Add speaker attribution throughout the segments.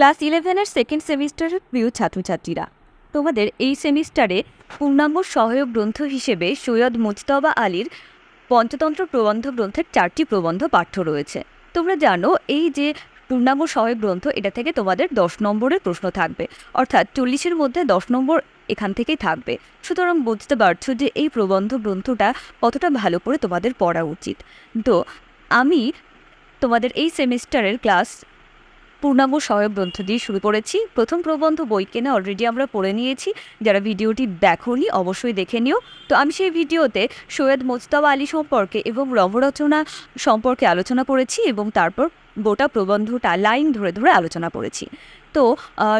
Speaker 1: Class ইলেভেনের second সেমিস্টারের প্রিয় ছাত্রছাত্রীরা, তোমাদের এই সেমিস্টারে পূর্ণাঙ্গ সহায়ক গ্রন্থ হিসেবে সৈয়দ মুজতবা আলীর পঞ্চতন্ত্র প্রবন্ধ গ্রন্থের চারটি প্রবন্ধ পাঠ্য রয়েছে। তোমরা জানো, এই যে পূর্ণাঙ্গ সহায়ক গ্রন্থ, এটা থেকে তোমাদের দশ নম্বরের প্রশ্ন থাকবে। অর্থাৎ চল্লিশের মধ্যে দশ নম্বর এখান থেকেই থাকবে। সুতরাং বুঝতে পারছ যে এই প্রবন্ধ গ্রন্থটা কতটা ভালো করে তোমাদের পড়া উচিত। তো, আমি তোমাদের এই সেমিস্টারের ক্লাস পূর্ণাঙ্গ সহায়ক গ্রন্থ দিয়ে শুরু করেছি। প্রথম প্রবন্ধ বই কেনা অলরেডি আমরা পড়ে নিয়েছি। যারা ভিডিওটি দেখোনি অবশ্যই দেখে নিও। তো আমি সেই ভিডিওতে সৈয়দ মোজতাবা আলী সম্পর্কে এবং রমরচনা সম্পর্কে আলোচনা করেছি এবং তারপর গোটা প্রবন্ধটা লাইন ধরে ধরে আলোচনা করেছি। তো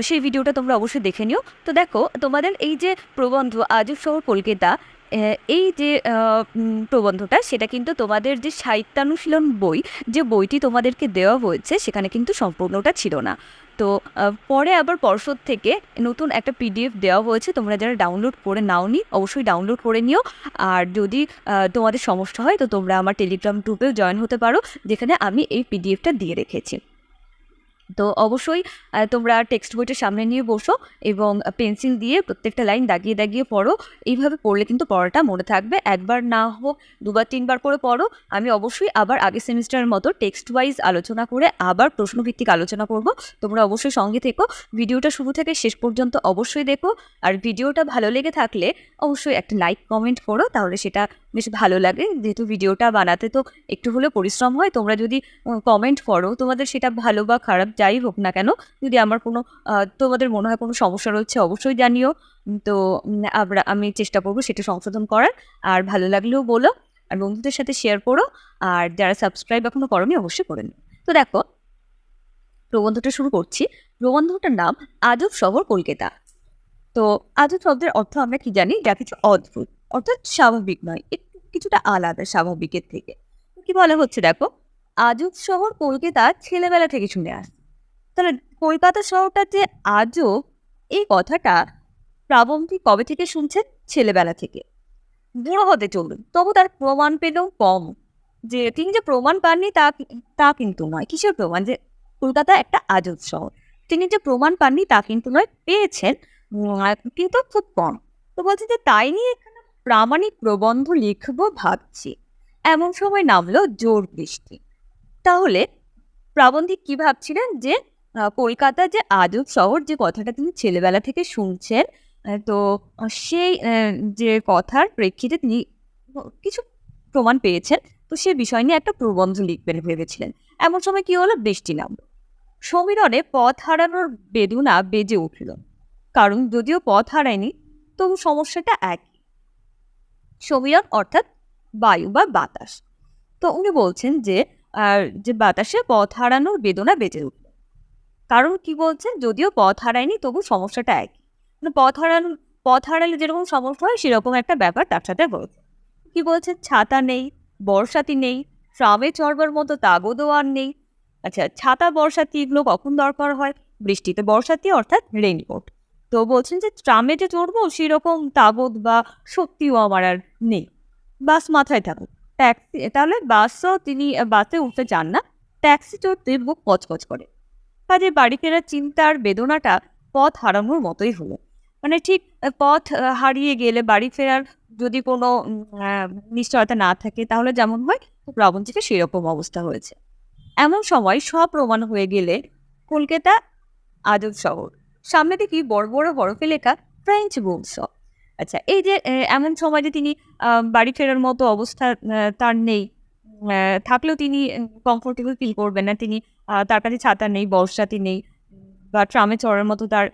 Speaker 1: সেই ভিডিওটা তোমরা অবশ্যই দেখে নিও। তো দেখো, তোমাদের এই যে প্রবন্ধ আজব শহর কলকাতা এই যে প্রবন্ধটা, সেটা কিন্তু তোমাদের যে সাহিত্যানুশীলন বই, যে বইটি তোমাদেরকে দেওয়া হয়েছে, সেখানে কিন্তু সম্পূর্ণটা ছিল না। তো পরে আবার পর্ষদ থেকে নতুন একটা পিডিএফ দেওয়া হয়েছে, তোমরা যারা ডাউনলোড করে নাও নাওনি, অবশ্যই ডাউনলোড করে নিও। আর যদি তোমাদের সমস্যা হয়, তো তোমরা আমার টেলিগ্রাম গ্রুপেও জয়েন হতে পারো, যেখানে আমি এই পিডিএফটা দিয়ে রেখেছি। তো অবশ্যই তোমরা টেক্সট বইটা সামনে নিয়ে বসো এবং পেন্সিল দিয়ে প্রত্যেকটা লাইন দাগিয়ে দাগিয়ে পড়ো। এইভাবে পড়লে কিন্তু পড়াটা মনে থাকবে। একবার না হোক, দুবার, তিনবার করে পড়ো। আমি অবশ্যই আবার আগের সেমিস্টারের মতো টেক্সট ওয়াইজ আলোচনা করে আবার প্রশ্নভিত্তিক আলোচনা করব। তোমরা অবশ্যই সঙ্গে থেকো। ভিডিওটা শুরু থেকে শেষ পর্যন্ত অবশ্যই দেখো। আর ভিডিওটা ভালো লেগে থাকলে অবশ্যই একটা লাইক, কমেন্ট করো। তাহলে সেটা বেশ ভালো লাগে। যেহেতু ভিডিওটা বানাতে তো একটু হলেও পরিশ্রম হয়, তোমরা যদি কমেন্ট করো, তোমাদের সেটা ভালো বা খারাপ যাই হোক না কেন, যদি আমার কোনো তোমাদের মনে হয় কোনো সমস্যা রয়েছে, অবশ্যই জানিও। তো আমরা, আমি চেষ্টা করব সেটা সংশোধন করার। আর ভালো লাগলেও বলো, আর বন্ধুদের সাথে শেয়ার করো, আর যারা সাবস্ক্রাইব এখনও করোনি, অবশ্যই করে নিও। তো দেখো, প্রবন্ধটা শুরু করছি। প্রবন্ধটার নাম, আজব শহর কলকাতা। তো, আজব শব্দের অর্থ আমরা কি জানি? যা কিছু অদ্ভুত। অর্থাৎ স্বাভাবিক নয় একটু কিছুটা আলাদা স্বাভাবিকের থেকে। কি বলা হচ্ছে দেখো? আজব শহর কলকাতা ছেলেবেলা থেকে শুনে আসছে তাহলে কলকাতা শহরটা যে আজব, এই কথাটা প্রাবন্তি কবে থেকে শুনছেন? ছেলেবেলা থেকে। বুড়ো হতে চলবেন তবু তার প্রমাণ পেলেও কম। যে তিনি যে প্রমাণ পাননি তা তা কিন্তু নয়। কিসের প্রমাণ? যে কলকাতা একটা আজব শহর। তিনি যে প্রমাণ পাননি তা কিন্তু নয়, পেয়েছেন কিন্তু খুব কম। তো বলছে যে তাই নিয়ে প্রামাণিক প্রবন্ধ লিখব ভাবছি। এমন সময় নামলো জোর বৃষ্টি। তাহলে প্রাবন্ধিক কি ভাবছিলেন যে কলকাতা যে আজব শহর, যে কথাটা তিনি ছেলেবেলা থেকে শুনছেন তো সেই যে কথার প্রেক্ষিতে তিনি কিছু প্রমাণ পেয়েছেন, তো সে বিষয় নিয়ে একটা প্রবন্ধ লিখবেন ভেবেছিলেন। এমন সময় কি হলো? বৃষ্টি নামলো। সমীরণে পথ হারানোর বেদনা বেজে উঠল। কারণ যদিও পথ হারায়নি, তবু সমস্যাটা একই। সমীরণ অর্থাৎ বায়ু বা বাতাস। তো উনি বলছেন যে, আর যে বাতাসে পথ হারানোর বেদনা বেঁচে উঠল। কারণ কি বলছেন? যদিও পথ হারায়নি, তবু সমস্যাটা একই। মানে পথ হারানো, পথ হারালে যেরকম সমস্যা হয়, সেরকম একটা ব্যাপার তার সাথে হয়েছে কি বলছেন? ছাতা নেই, বর্ষাতি নেই, ট্রামে চড়বার মতো তাগদও আর নেই। আচ্ছা ছাতা, বর্ষাতি এগুলো কখন দরকার হয়? বৃষ্টিতে বর্ষাতি অর্থাৎ রেইনকোট তো বলছেন যে ট্রামে যে চড়বো, সেরকম তাগদ বা শক্তিও আমার আর নেই। বাস মাথায় থাকুক। ট্যাক্সি, তাহলে বাসও তিনি বাসে উঠতে চান না। ট্যাক্সি চড়তে বুক কচকচ করে। কাজে বাড়ি ফেরার চিন্তার বেদনাটা পথ হারানোর মতোই হলো। মানে ঠিক পথ হারিয়ে গেলে বাড়ি ফেরার যদি কোনো নিশ্চয়তা না থাকে, তাহলে যেমন হয় প্রাবন্তিকে সেরকম অবস্থা হয়েছে। এমন সময় সব প্রমাণ হয়ে গেলে কলকাতা আজব শহর। সামনে দেখি বড় বড় বরফে লেখা ফ্রেঞ্চ বুক আচ্ছা এই যে এমন সময় যে তিনি বাড়ি ফেরার মতো অবস্থা তার নেই। থাকলেও তিনি কমফোর্টেবল ফিল করবেন না। তিনি তার কাছে ছাতা নেই বর্ষাতি নেই বা ট্রামে চড়ার মতো তার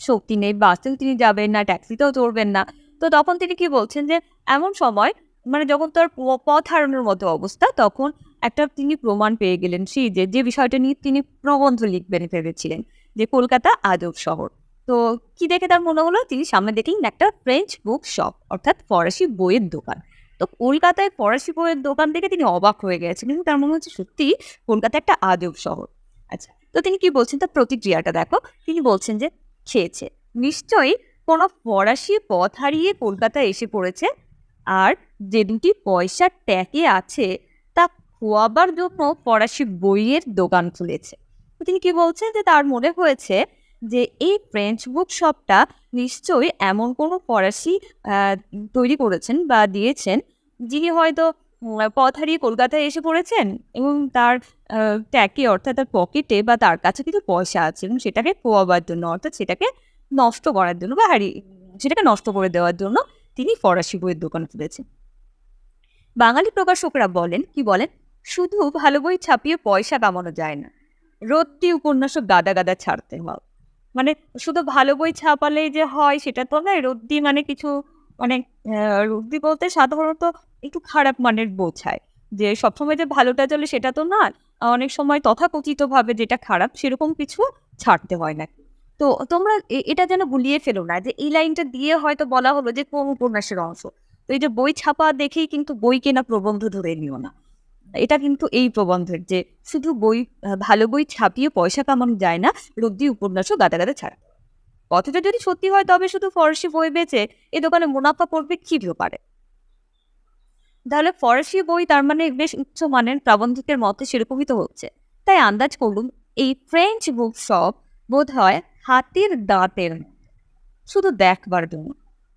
Speaker 1: শক্তি নেই বাসেও তিনি যাবেন না ট্যাক্সিতেও চড়বেন না। তো তখন তিনি কি বলছেন যে, এমন সময় মানে যখন তার পথ হারানোর মতো অবস্থা, তখন একটা তিনি প্রমাণ পেয়ে গেলেন। সেই যে যে বিষয়টা নিয়ে তিনি প্রবন্ধ লিখবেন, ভেবেছিলেন। যে কলকাতা আদব শহর। তো কি দেখে তার মনে হলো? তিনি সামনে দেখলেন একটা ফ্রেঞ্চ বুক শপ অর্থাৎ ফরাসি বইয়ের দোকান। তো কলকাতায় ফরাসি বইয়ের দোকান দেখে তিনি অবাক হয়ে গেছেন, কিন্তু তার মনে হচ্ছে সত্যি কলকাতা একটা আদব শহর। আচ্ছা তো তিনি কি বলছেন? তার প্রতিক্রিয়াটা দেখো। তিনি বলছেন যে, খেয়েছে। নিশ্চয়ই কোনো ফরাসি পথ হারিয়ে কলকাতায় এসে পড়েছে। আর যে দুটি পয়সা ট্যাকে আছে, তা খোয়াবার জন্য ফরাসি বইয়ের দোকান খুলেছে। তিনি কি বলছেন যে তার মনে হয়েছে যে এই ফ্রেঞ্চ বুক শপটা নিশ্চয়ই এমন কোনো ফরাসি তৈরি করেছেন বা দিয়েছেন যিনি হয়তো পথ হারিয়ে কলকাতায় এসে পড়েছেন এবং তার ট্যাকে অর্থাৎ তার পকেটে বা তার কাছে কিছু পয়সা আছে এবং সেটাকে খোয়াবার জন্য অর্থাৎ সেটাকে নষ্ট করার জন্য বা হারিয়ে, সেটাকে নষ্ট করে দেওয়ার জন্য তিনি ফরাসি বইয়ের দোকান খুলেছেন। বাঙালি প্রকাশকরা বলেন, কি বলেন? শুধু ভালো বই ছাপিয়ে পয়সা কামানো যায় না। রত্তি উপন্যাসও গাদা গাদা ছাড়তে হয়। মানে শুধু ভালো বই ছাপালেই যে হয় সেটা তো নয় রদ্দি মানে কিছু মানে আহ, রদ্দি বলতে সাধারণত একটু খারাপ মানের বোঝায়। যে সবসময় যে ভালোটা চলে সেটা তো না অনেক সময় তথাকথিত ভাবে যেটা খারাপ সেরকম কিছু ছাড়তে হয় না। তো তোমরা এটা যেন গুলিয়ে ফেলো না যে এই লাইনটা দিয়ে হয়তো বলা হলো যে কোন উপন্যাসের অংশ। তো এই যে বই ছাপা দেখেই কিন্তু বই কেনা প্রবন্ধ ধরে নিও না। এটা কিন্তু এই প্রবন্ধের যে শুধু বই ভালো বই ছাপিয়ে পয়সা কামানো যায় না রদ্দি উপন্যাসও গাদা গাদা ছাড়া। কথাটা যদি সত্যি হয়, তবে শুধু ফরাসি বই বেচে এ দোকানে মুনাফা করবে কি পারে তাহলে ফরাসি বই তার মানে বেশ উচ্চ মানের প্রাবন্ধিকের মতে সেরকমই তো হচ্ছে। তাই আন্দাজ করুন, এই ফ্রেঞ্চ বুক শপ বোধ হয় হাতির দাঁতের, শুধু দেখবার জন্য।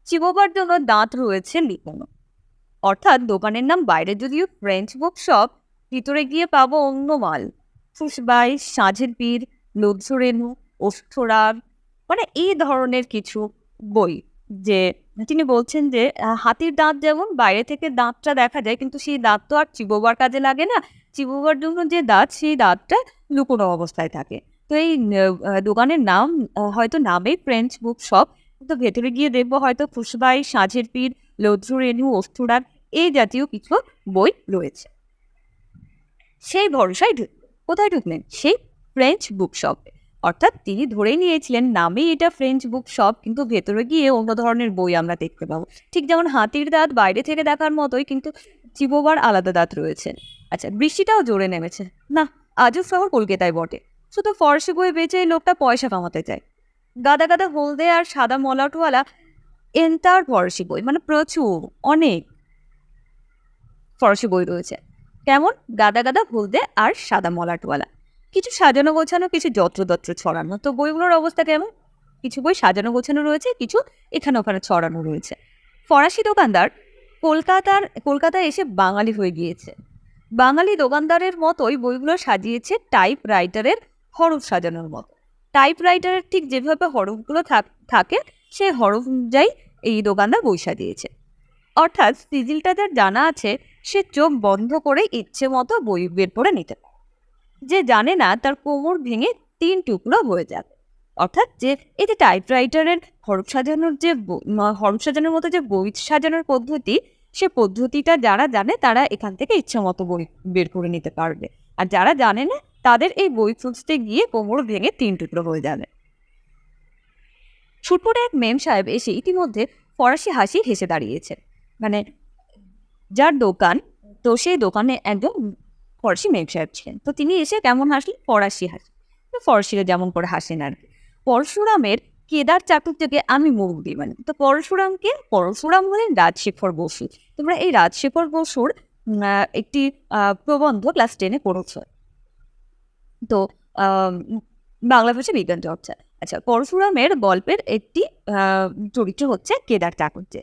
Speaker 1: চিবোবার জন্য দাঁত রয়েছে লিখোনো অর্থাৎ দোকানের নাম বাইরে যদিও ফ্রেঞ্চ বুক শপ ভিতরে গিয়ে পাবো অন্য মাল। ফুসবাই সাঁঝের পীর লুৎসুরেনু ওষ্ঠরাগ মানে এই ধরনের কিছু বই যে তিনি বলছেন যে হাতির দাঁত যেমন বাইরে থেকে দাঁতটা দেখা যায়, কিন্তু সেই দাঁত তো আর চিবোবার কাজে লাগে না। চিবোবার জন্য যে দাঁত, সেই দাঁতটা লুকোনো অবস্থায় থাকে। তো এই দোকানের নাম হয়তো নামেই ফ্রেঞ্চ বুক শপ কিন্তু ভেতরে গিয়ে দেখব হয়তো ফুসবাই সাঁঝের পীর লৌদ্ররেণু অস্থুরাগ এই জাতীয় কিছু বই রয়েছে। সেই ভরসায় ঢুক কোথায় ঢুকলেন? সেই ফ্রেঞ্চ বুক শপে অর্থাৎ তিনি ধরে নিয়েছিলেন, নামেই এটা ফ্রেঞ্চ বুক শপ কিন্তু ভেতরে গিয়ে অন্য ধরনের বই আমরা দেখতে পাবো। ঠিক যেমন হাতির দাঁত বাইরে থেকে দেখার মতোই কিন্তু চিবোবার আলাদা দাঁত রয়েছে। আচ্ছা বৃষ্টিটাও জোরে নেমেছে। না, আজও শহর কলকাতায় বটে। শুধু ফরাসি বই বেচে লোকটা পয়সা কামাতে চায়। গাদা গাদা হলদে আর সাদা মলাটওয়ালা এন্টার ফরাসি বই মানে প্রচুর, অনেক। ফরাসি বই রয়েছে। কেমন? গাদা গাদা হলদে আর সাদা মলাটওয়ালা। কিছু সাজানো গোছানো, কিছু যত্রতত্র ছড়ানো। তো বইগুলোর অবস্থা কেমন? কিছু বই সাজানো গোছানো রয়েছে, কিছু এখানে ওখানে ছড়ানো রয়েছে। ফরাসি দোকানদার কলকাতার, কলকাতায় এসে বাঙালি হয়ে গিয়েছে। বাঙালি দোকানদারের মতোই বইগুলো সাজিয়েছে টাইপ রাইটারের হরফ সাজানোর মতো। টাইপ রাইটারের ঠিক যেভাবে হরফগুলো থাক- থাকে, সেই হরফ অনুযায়ী এই দোকানদার বই সাজিয়েছে। অর্থাৎ সিজিলটা যার জানা আছে, সে চোখ বন্ধ করে ইচ্ছে মতো বই বের করে নিতে পারে। যে জানে না তার কোমর ভেঙে তিন টুকরো হয়ে যাবে। অর্থাৎ যে এই যে টাইপরাইটারের হরফ সাজানোর যে হরফ সাজানোর মতো যে বই সাজানোর পদ্ধতি, সে পদ্ধতিটা যারা জানে তারা এখান থেকে ইচ্ছে মতো বই বের করে নিতে পারবে। আর যারা জানে না, তাদের এই বই খুঁজতে গিয়ে কোমর ভেঙে তিন টুকরো হয়ে যাবে। ছুটপুরে এক মেম সাহেব এসে ইতিমধ্যে ফরাসি হাসি হেসে দাঁড়িয়েছেন। মানে যার দোকান, তো সেই দোকানে একজন ফরাসি মেম সাহেব ছিলেন। তো তিনি এসে কেমন হাসলেন? ফরাসি হাসি। তো ফরাসিরা যেমন করে হাসেন আর কি। পরশুরামের কেদার চাটুর্যকে আমি মুরব্বী মানে। তো পরশুরামকে, পরশুরাম হলেন রাজশেখর বসু। তোমরা এই রাজশেখর বসুর একটি প্রবন্ধ ক্লাস টেনে পড়েছ। তো বাংলা ভাষা বিজ্ঞান চর্চা। আচ্ছা পরশুরামের গল্পের একটি চরিত্র হচ্ছে কেদার চাটুর্যে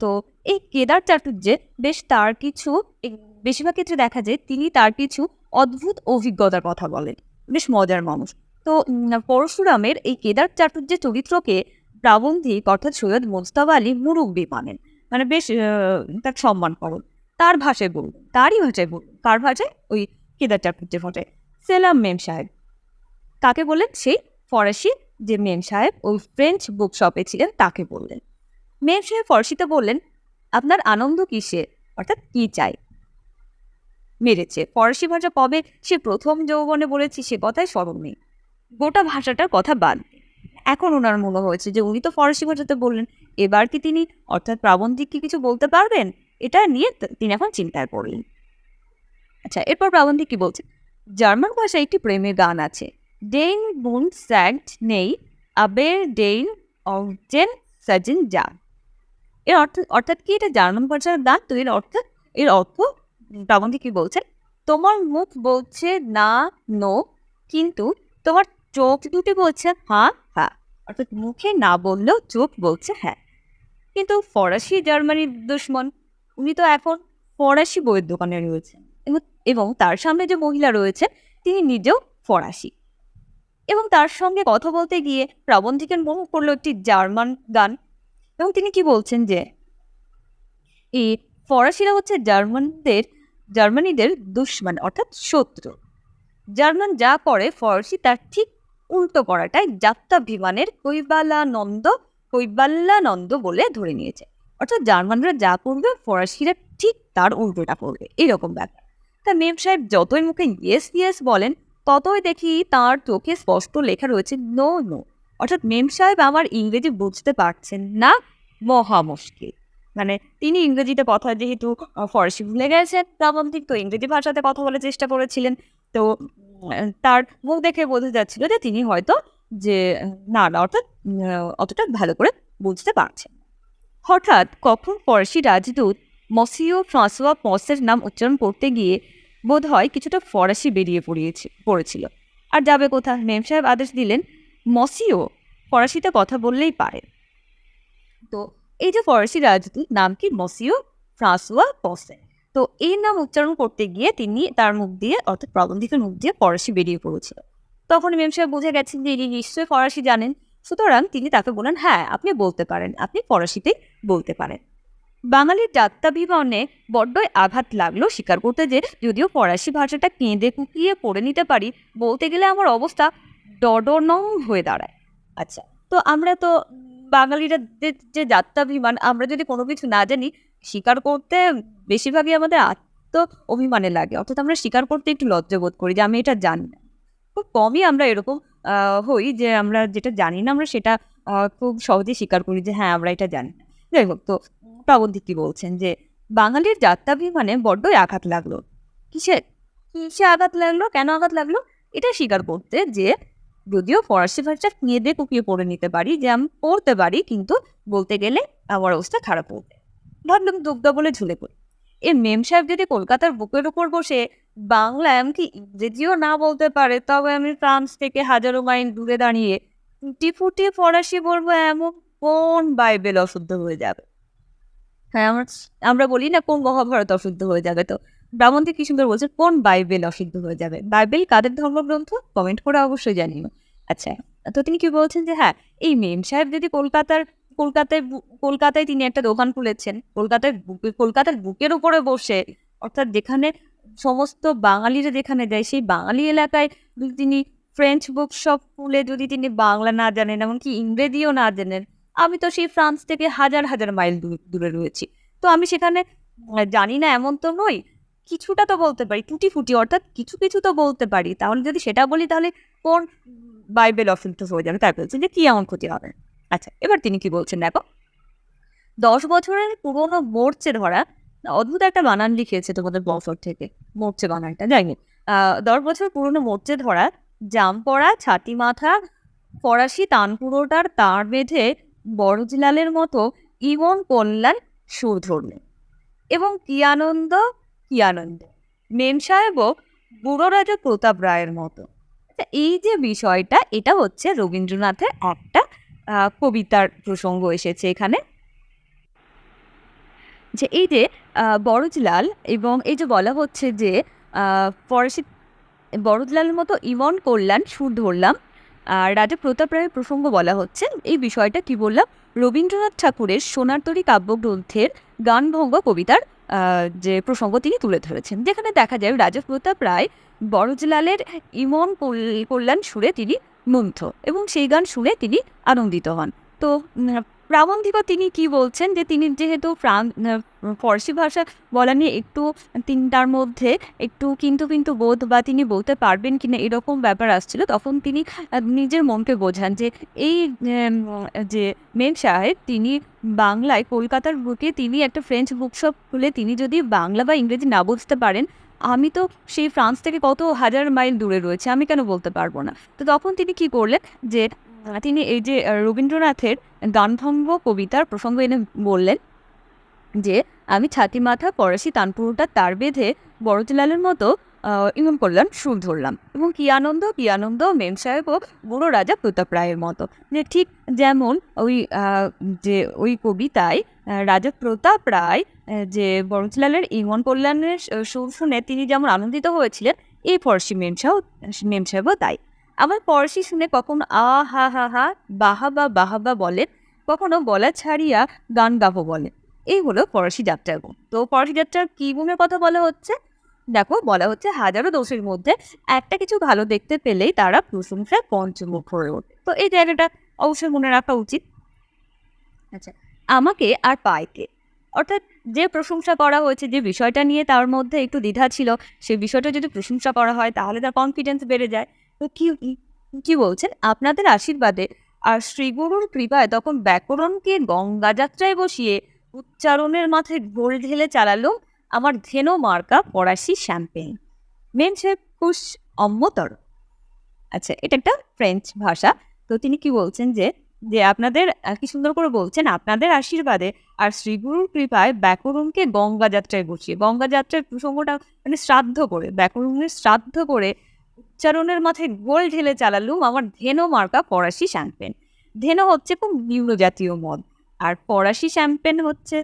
Speaker 1: তো এই কেদার চাটুর্যে বেশ তার কিছু বেশিরভাগ ক্ষেত্রে দেখা যায় তিনি তার কিছু অদ্ভুত অভিজ্ঞতার কথা বলেন। বেশ মজার মানুষ। তো পরশুরামের এই কেদার চাটুর্যের চরিত্রকে প্রাবন্ধিক অর্থাৎ সৈয়দ মোস্তাফা আলী মুরব্বী মানেন। মানে বেশ তার সম্মান করেন। তার ভাষায় বলুন, তারই ভাষায় বলুন, কার ভাষায়? ওই কেদার চাটুর্যের ভাষায়। সেলাম মেম সাহেব। কাকে বললেন? সেই ফরাসি যে মেম সাহেব, ওই ফ্রেঞ্চ বুক শপে ছিলেন, তাকে বললেন। মেম সাহেব ফরাসিতে বললেন, আপনার আনন্দ কিসে? অর্থাৎ কি চাই? মেরেছে। ফরাসি ভাষা কবে সে প্রথম যৌবনে বলেছি সে কথায় স্মরণ নেই। গোটা ভাষাটার কথা বাদ। এখন ওনার মনে হয়েছে যে উনি তো ফরাসি ভাষাতে বললেন, এবার কি তিনি অর্থাৎ প্রাবন্ধিক কি কিছু বলতে পারবেন? এটা নিয়ে তিনি এখন চিন্তায় পড়লেন। আচ্ছা এরপর প্রাবন্ধিক কি বলছেন জার্মান ভাষায় একটি প্রেমের গান আছে। ডেইন বুন স্যান্ট নেই আবের ডেইন অর্জেন সাজেন যা এর অর্থ, অর্থাৎ কি এটা জার্মান ভাষার গান তো এর অর্থ এর অর্থ প্রাবন্ধিক কি বলছেন, তোমার মুখ বলছে না, নো, কিন্তু তোমার চোখ দুটি বলছে হ্যাঁ হ্যাঁ অর্থাৎ মুখে না বললেও চোখ বলছে হ্যাঁ। কিন্তু ফরাসি জার্মানির দুশ্মন, উনি তো এখন ফরাসি বইয়ের দোকানে রয়েছেন এবং এবং তার সামনে যে মহিলা রয়েছে, তিনি নিজেও ফরাসি। এবং তার সঙ্গে কথা বলতে গিয়ে প্রাবন্ধিকের মনে পড়ল একটি জার্মান গান। এবং তিনি কি বলছেন যে, এই ফরাসিরা হচ্ছে জার্মানদের, জার্মানিদের দুশ্মন, অর্থাৎ শত্রু। জার্মান যা করে ফরাসি, তার ঠিক উল্টো করাটাই যাত্রা বিমানের কৈবালানন্দ কৈবাল্যানন্দ বলে ধরে নিয়েছে। অর্থাৎ জার্মানরা যা করবে ফরাসিরা ঠিক তার উল্টোটা করবে এরকম ব্যাপার। তা মেম সাহেব যতই মুখে ইয়েস ইয়েস বলেন, ততই দেখি তার চোখে স্পষ্ট লেখা রয়েছে, নো নো। অর্থাৎ মেম সাহেব আমার ইংরেজি বুঝতে পারছেন না, মহা মুশকিল। মানে তিনি ইংরেজিতে কথা যেহেতু ফরাসি ভুলে গেছেন প্রাবন্ধিক তো ইংরেজি ভাষাতে কথা বলার চেষ্টা করেছিলেন। তো তার মুখ দেখে বোঝা যাচ্ছিল যে তিনি হয়তো যে, না না, অর্থাৎ অতটা ভালো করে বুঝতে পারছেন হঠাৎ কখন ফরাসি রাজদূত মসিও ফ্রাঁসোয়া পসের নাম উচ্চারণ করতে গিয়ে বোধ হয় কিছুটা ফরাসি বেরিয়ে পড়িয়েছে, পড়েছিল। আর যাবে কোথা মেম সাহেব আদেশ দিলেন মসিও ফরাসিতে কথা বললেই পারে। তো এই যে ফরাসি রাজদূত, নাম কি? মসিও ফ্রাঁসোয়া পসে। তো এই নাম উচ্চারণ করতে গিয়ে তিনি তার মুখ দিয়ে, অর্থাৎ প্রবন্ধিকের মুখ দিয়ে ফরাসি বেরিয়ে পড়েছিল তখন মেম সাহেব বুঝে গেছেন যে ইনি নিশ্চয়ই ফরাসি জানেন। সুতরাং তিনি তাকে বলেন হ্যাঁ আপনি বলতে পারেন, আপনি ফরাসিতেই বলতে পারেন। বাঙালির যাত্রাভিমানে বড্ডই আঘাত লাগল স্বীকার করতে যে, যদিও ফরাসি ভাষাটা কেঁদে কুকিয়ে পড়ে নিতে পারি, বলতে গেলে আমার অবস্থা ডডনং হয়ে দাঁড়ায়। আচ্ছা তো আমরা তো বাঙালিরা যে- যে যাত্রাভিমান, আমরা যদি কোনো কিছু না জানি, স্বীকার করতে বেশিরভাগই আমাদের আত্ম অভিমানে লাগে। অর্থাৎ আমরা স্বীকার করতে একটু লজ্জাবোধ করি যে আমি এটা জানি না। খুব কমই আমরা এরকম হই যে আমরা যেটা জানি না, আমরা সেটা খুব সহজেই স্বীকার করি যে হ্যাঁ আমরা এটা জানি যাই হোক, তো প্রাবন্ধিক কি বলছেন যে বাঙালির যাত্রাভিমানে বড্ডই আঘাত লাগল। কিসে কিসে আঘাত লাগল? কেন আঘাত লাগল? এটা স্বীকার করতে যে যদিও ফরাসি ভাষা কেঁদে কুপিয়ে পড়ে নিতে পারি, যে আমি পড়তে পারি, কিন্তু বলতে গেলে আমার অবস্থা খারাপ হবে ভাবলাম দুগ্ধ বলে ঝুলে পড়ি। এ মেম সাহেব যদি কলকাতার বুকের উপর বসে বাংলা এমনকি ইংরেজিও না বলতে পারে, তবে আমি ফ্রান্স থেকে হাজারো মাইল দূরে দাঁড়িয়ে ফুটি ফরাসি বলব এমন কোন বাইবেল অশুদ্ধ হয়ে যাবে? হ্যাঁ আমরা আমরা বলি না কোন মহাভারত অশুদ্ধ হয়ে যাবে, তো ব্রাহ্মণটি কি সুন্দর বলছে, কোন বাইবেল অশুদ্ধ হয়ে যাবে? বাইবেল কাদের ধর্মগ্রন্থ? কমেন্ট করে অবশ্যই জানিও। আচ্ছা তো তিনি কি বলছেন যে হ্যাঁ এই মেম সাহেব যদি কলকাতার, কলকাতায় কলকাতায় তিনি একটা দোকান খুলেছেন, কলকাতায় কলকাতার বুকের উপরে বসে, অর্থাৎ যেখানে সমস্ত বাঙালিরা যেখানে যায়, সেই বাঙালি এলাকায় যদি তিনি ফ্রেঞ্চ বুক শপ খুলে যদি তিনি বাংলা না জানেন, এমনকি ইংরেজিও না জানেন, আমি তো সেই ফ্রান্স থেকে হাজার হাজার মাইল দূরে রয়েছি। তো আমি সেখানে জানি না এমন তো নই কিছুটা তো বলতে পারি টুটি ফুটি অর্থাৎ কিছু কিছু তো বলতে পারি। তাহলে যদি সেটা বলি তাহলে কোন বাইবেল অশুদ্ধ হয়ে যাবে? তাই বলছেন যে কি এমন ক্ষতি হবে? আচ্ছা এবার তিনি কি বলছেন দেখো? দশ বছরের পুরোনো মোর্চে ধরা অদ্ভুত একটা বানান লিখিয়েছে তোমাদের বছর থেকে, মোর্চে বানানটা যাই হোক। দশ বছর পুরোনো মোর্চে ধরা জাম পড়া ছাতি মাথা, ফরাসি তানপুরোটার তার বেঁধে বড়জলালের মতো ইমন কল্যাণ সুর ধরল। এবং কি আনন্দ? কি আনন্দ? মেম সাহেবও বুড়ো রাজা প্রতাপ রায়ের মতো। আচ্ছা, এই যে বিষয়টা এটা হচ্ছে রবীন্দ্রনাথের একটা কবিতার প্রসঙ্গ এসেছে এখানে। যে এই যে বড়জলাল এবং এই যে বলা হচ্ছে যে ফরাসি বড়জলালের মতো ইমন কল্যাণ সুর ধরলাম আর রাজা প্রতাপ রায়ের প্রসঙ্গ বলা হচ্ছে এই বিষয়টা কি বললাম? রবীন্দ্রনাথ ঠাকুরের সোনার সোনারতরী কাব্যগ্রন্থের গানভঙ্গ কবিতার যে প্রসঙ্গ তিনি তুলে ধরেছেন। যেখানে দেখা যায় রাজা প্রতাপ রায় বড়জলালের ইমন কল্যাণ সুরে তিনি মুগ্ধ এবং সেই গান শুনে তিনি আনন্দিত হন। তো প্রাবন্ধিকও তিনি কি বলছেন যে তিনি যেহেতু ফ্রান ফরাসি ভাষা বলা নিয়ে একটু তিনি তার মধ্যে একটু কিন্তু কিন্তু বোধ বা তিনি বলতে পারবেন কিনা এরকম ব্যাপার আসছিল, তখন তিনি নিজের মনকে বোঝান যে এই যে মেম সাহেব তিনি বাংলায় কলকাতার বুকে তিনি একটা ফ্রেঞ্চ বুকশপ খুলে তিনি যদি বাংলা বা ইংরেজি না বুঝতে পারেন, আমি তো সেই ফ্রান্স থেকে কত হাজার মাইল দূরে রয়েছে, আমি কেন বলতে পারব না? তো তখন তিনি কি করলেন যে তিনি এই যে রবীন্দ্রনাথের গানভঙ্গ কবিতার প্রসঙ্গ এনে বললেন যে, আমি ছাতি মাথা ফরাসি তানপুরোটা তার বেঁধে বড়জলালের মতো ইমন কল্যাণ সুর ধরলাম। এবং কি আনন্দ কি আনন্দ, মেম সাহেব ও বুড়ো রাজা প্রতাপ রায়ের মতো। যে ঠিক যেমন ওই যে ওই কবিতায় রাজা প্রতাপ রায় যে বরঞ্চলালের ইমন কল্যাণের সুর শুনে তিনি যেমন আনন্দিত হয়েছিলেন, এই ফরাসি মেম সাহেব, মেম সাহেবও তাই। আমার ফরাসি শুনে কখনো আ, হা হা হা বাহাবা বাহাবা বলেন, কখনো বলা ছাড়িয়া গান গাবো বলে এই হলো ফরাসি যাত্রার গুণ। তো ফরাসি যাত্রার কি গুণের কথা বলা হচ্ছে? দেখো, বলা হচ্ছে হাজারো দোষের মধ্যে একটা কিছু ভালো দেখতে পেলেই তারা প্রশংসায় পঞ্চমুখ হয়ে ওঠে। তো এই জায়গাটা অবশ্যই মনে রাখা উচিত। আচ্ছা আমাকে আর পায়কে অর্থাৎ যে প্রশংসা করা হয়েছে, যে বিষয়টা নিয়ে তার মধ্যে একটু দ্বিধা ছিল সেই বিষয়টা যদি প্রশংসা করা হয়, তাহলে তার কনফিডেন্স বেড়ে যায়। তো কি, কি- বলছেন? আপনাদের আশীর্বাদে। আর শ্রীগুরুর কৃপায় তখন ব্যাকরণকে গঙ্গা যাত্রায় বসিয়ে উচ্চারণের মাথায় গোল ঢেলে চালালো আমার ধেনো মার্কা ফরাসি শ্যাম্পেন। মেন সে খুশ অম্মতর। আচ্ছা এটা একটা ফ্রেঞ্চ ভাষা। তো তিনি কি বলছেন যে যে আপনাদের কি সুন্দর করে বলছেন, আপনাদের আশীর্বাদে আর শ্রীগুরুর কৃপায় ব্যাকরণকে গঙ্গা যাত্রায় বসিয়ে গঙ্গা যাত্রার প্রসঙ্গটা মানে শ্রাদ্ধ করে, ব্যাকরণের শ্রাদ্ধ করে উচ্চারণের মাথায় গোল ঢেলে চালালুম, আমার ধেনো মার্কা ফরাসি শ্যাম্পেন। ধেনো হচ্ছে খুব নিম্ন জাতীয় মদ, আর ফরাসি শ্যাম্পেন হচ্ছে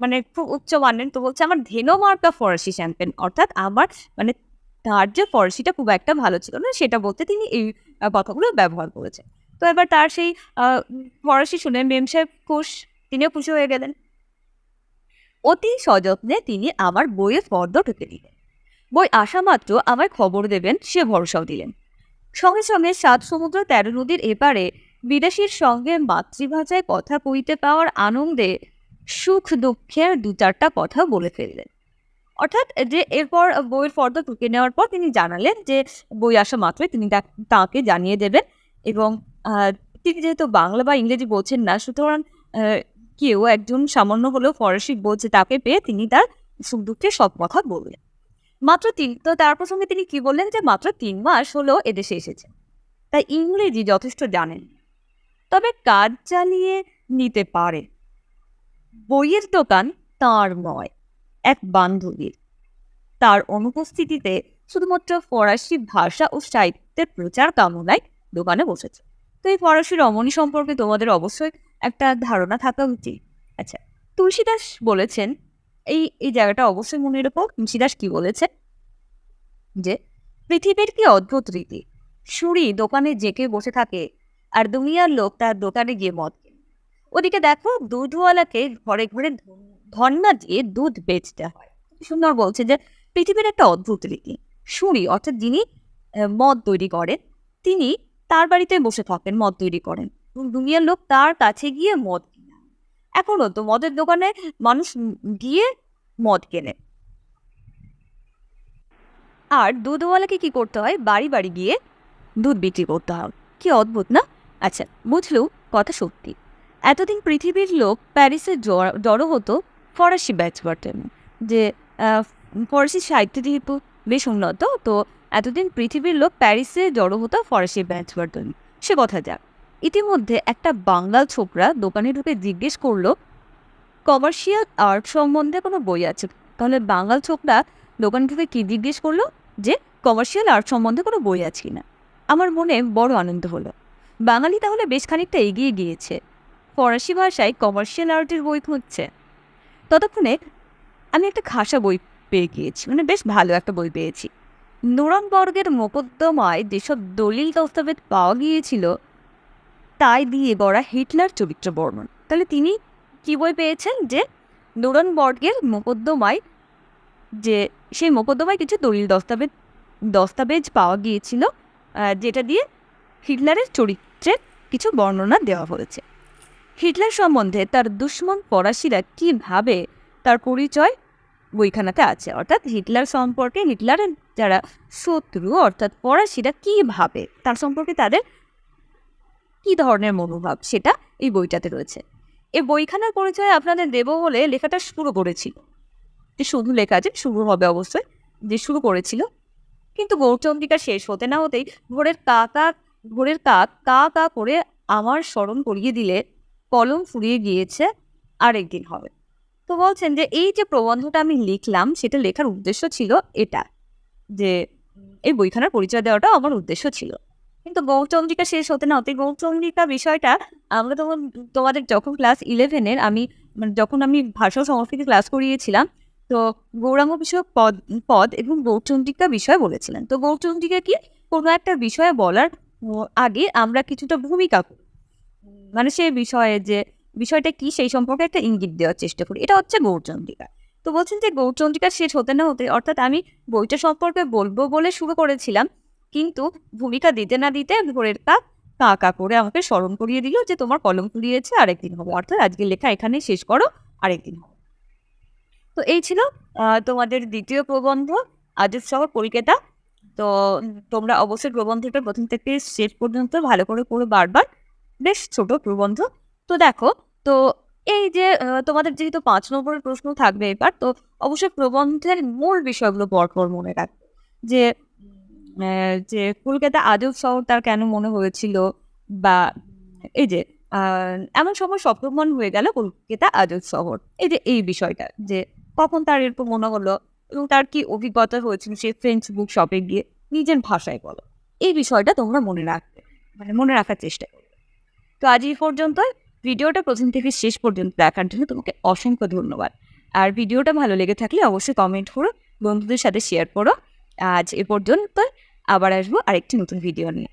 Speaker 1: মানে খুব উচ্চ মানের, তো বলছে আমার ধেনো মার্কা ফরাসি শ্যাম্পেন, অর্থাৎ আমার মানে তার যে ফরাসিটা খুব একটা ভালো ছিল না, সেটা বলতে তিনি এই কথাগুলো ব্যবহার করেছেন। তো এবার তার সেই ফরাসি শুনে মেম সাহেব খুশ, তিনিও খুশি হয়ে গেলেন। অতি সযত্নে তিনি আমার বইয়ের ফর্দ ঢুকে দিলেন। বই আসা মাত্র আমায় খবর দেবেন, সে ভরসাও দিলেন। সঙ্গে সঙ্গে সাত সমুদ্র তেরো নদীর এপারে বিদেশির সঙ্গে মাতৃভাষায় কথা কইতে পাওয়ার আনন্দে সুখ দুঃখের দু চারটা কথা বলে ফেললেন। অর্থাৎ যে এরপর বইয়ের ফর্দ টুকে নেওয়ার পর তিনি জানালেন যে বই আসা মাত্রই তিনি তাকে জানিয়ে দেবেন এবং তিনি যেহেতু বাংলা বা ইংরেজি বলছেন না, সুতরাং কেউ একজন সামান্য হলেও ফরাসি বলছে তাকে পেয়ে তিনি তার সুখ দুঃখের সব কথা বললেন। মাত্র তিন, তো তার প্রসঙ্গে তিনি কি বললেন যে মাত্র তিন মাস হলো এদেশে এসেছেন তাই ইংরেজি যথেষ্ট জানেন। তবে কাজ চালিয়ে নিতে পারে। বইয়ের দোকান তাঁর নয়, এক বান্ধবীর। তার অনুপস্থিতিতে শুধুমাত্র ফরাসি ভাষা ও সাহিত্যের প্রচার কামনায় দোকানে বসেছে। তো এই ফরাসি রমণী সম্পর্কে তোমাদের অবশ্যই একটা ধারণা থাকা উচিত। আচ্ছা তুলসীদাস বলেছেন এই এই জায়গাটা অবশ্যই মনে রেখো। তুলসীদাস কি বলেছে? যে, পৃথিবীর কি অদ্ভুত রীতি? সুরি দোকানে জেকে বসে থাকে আর দুনিয়ার লোক তার দোকানে গিয়ে মদ ওদিকে দেখো, দুধওয়ালাকে ঘরে ঘরে ধন- ধন্না দিয়ে দুধ বেচতে হয়। সুন্দর বলছে যে, পৃথিবীর একটা অদ্ভুত রীতি। সুরি, অর্থাৎ যিনি মদ তৈরি করেন, তিনি তার বাড়িতে বসে থাকেন, মদ তৈরি করেন। এবং দুনিয়ার লোক তার কাছে গিয়ে মদ। এখনও তো মদের দোকানে মানুষ গিয়ে মদ কেনে। আর দুধওয়ালাকে কি করতে হয়? বাড়ি বাড়ি গিয়ে দুধ বিক্রি করতে হয়। কি অদ্ভুত, না? আচ্ছা বুঝলেও কথা সত্যি। এতদিন পৃথিবীর লোক প্যারিসে জড়ো হতো ফরাসি ব্যাচ বাটেন যে ফরাসি সাহিত্য যেহেতু বেশ উন্নত, তো এতদিন পৃথিবীর লোক প্যারিসে জড়ো হতো ফরাসি ব্যাচ বাটেন সে কথা যাক। ইতিমধ্যে একটা বাঙ্গাল ছোকরা দোকানে ঢুকে জিজ্ঞেস করল, কমার্শিয়াল আর্ট সম্বন্ধে কোনো বই আছে? তাহলে বাঙাল ছোকরা দোকান থেকে কী জিজ্ঞেস করল? যে, কমার্শিয়াল আর্ট সম্বন্ধে কোনো বই আছে কিনা? আমার মনে বড় আনন্দ হলো। বাঙালি তাহলে বেশ খানিকটা এগিয়ে গিয়েছে। ফরাসি ভাষায় কমার্শিয়াল আর্টের বই খুঁজছে। ততক্ষণে আমি একটা খাসা বই পেয়ে গিয়েছি মানে বেশ ভালো একটা বই পেয়েছি। নুরনবর্গের মোকদ্দমায় যেসব দলিল দস্তাবেজ পাওয়া গিয়েছিল তাই দিয়ে গড়া হিটলার চরিত্র বর্ণন। তাহলে তিনি কি বই পেয়েছেন? যে নুরনবর্গের মোকদ্দমায়, যে সেই মোকদ্দমায় কিছু দলিল দস্তাবেজ দস্তাবেজ পাওয়া গিয়েছিল যেটা দিয়ে হিটলারের চরিত্রের কিছু বর্ণনা দেওয়া হয়েছে। হিটলার সম্বন্ধে তার দুশ্মন ফরাসিরা কীভাবে তার পরিচয় বইখানাতে আছে? অর্থাৎ হিটলার সম্পর্কে, হিটলারের যারা শত্রু, অর্থাৎ ফরাসিরা কীভাবে, তার সম্পর্কে তাদের কী ধরনের মনোভাব সেটা এই বইটাতে রয়েছে। এই বইখানার পরিচয় আপনাদের দেব হলে লেখাটা শুরু করেছিল। যে শুধু লেখা আছে শুরু হবে অবশ্যই, যে শুরু করেছিল। কিন্তু গৌরচন্দ্রিকা শেষ হতে না হতেই ভোরের কা কা ভোরের কাক কা কা করে আমার স্মরণ করিয়ে দিলে কলম ফুরিয়ে গিয়েছে আরেকদিন হবে। তো বলছেন যে এই যে প্রবন্ধটা আমি লিখলাম সেটা লেখার উদ্দেশ্য ছিল এটা, যে এই বইখানার পরিচয় দেওয়াটা আমার উদ্দেশ্য ছিল। কিন্তু গৌরচন্দ্রিকা শেষ হতে না হতে গৌরচন্দ্রিকা বিষয়টা আমরা তখন, তোমাদের যখন ক্লাস ইলেভেনের আমি মানে যখন আমি ভাষা সংস্কৃতি ক্লাস করিয়েছিলাম, তো গৌরাঙ্গ বিষয়ক পদ পদ এবং গৌরচন্দ্রিকা বিষয় বলেছিলেন। তো গৌরচন্দ্রিকা কি? কোনো একটা বিষয়ে বলার আগে আমরা কিছুটা ভূমিকা মানে সে বিষয়ে যে, বিষয়টা কি সেই সম্পর্কে একটা ইঙ্গিত দেওয়ার চেষ্টা করি। এটা হচ্ছে গৌরচন্দ্রিকা। তো বলছেন যে গৌরচন্দ্রিকা শেষ হতে না হতে, অর্থাৎ আমি বইটা সম্পর্কে বলব বলে শুরু করেছিলাম কিন্তু ভূমিকা দিতে না দিতে ভোরের কাক কা কা করে আমাকে স্মরণ করিয়ে দিল যে তোমার কলম কুড়িয়েছে আরেকদিন হবে। অর্থাৎ আজকে লেখা এখানে শেষ করো, আরেকদিন হবে। তো এই ছিল তোমাদের দ্বিতীয় প্রবন্ধ, আজব শহর, কলকাতা। তো তোমরা অবশ্যই প্রবন্ধটা প্রথম থেকে শেষ পর্যন্ত ভালো করে পড়ো বারবার। বেশ ছোট প্রবন্ধ। তো দেখো, তো এই যে তোমাদের যেহেতু পাঁচ নম্বরের প্রশ্ন থাকবে এবার, তো অবশ্যই প্রবন্ধের মূল বিষয়গুলো পরপর মনে রাখবে। যে যে কলকাতা আজব শহর তার কেন মনে হয়েছিল বা এই যে এমন সময় স্বপ্নমান হয়ে গেল কলকাতা আজব শহর। এই যে, এই বিষয়টা যে কখন তার এরকম মনে হলো এবং তার কি অভিজ্ঞতা হয়েছিল সে ফ্রেঞ্চ বুক শপে গিয়ে নিজের ভাষায় বলো। এই বিষয়টা তোমরা মনে রাখবে মানে মনে রাখার চেষ্টা করবে তো আজ এই পর্যন্ত ভিডিওটা প্রথম থেকে শেষ পর্যন্ত দেখার জন্য তোমাকে অসংখ্য ধন্যবাদ। আর ভিডিওটা ভালো লেগে থাকলে অবশ্যই কমেন্ট করো, বন্ধুদের সাথে শেয়ার করো। আজ এ পর্যন্ত আবার আসব আরেকটি নতুন ভিডিও নিয়ে।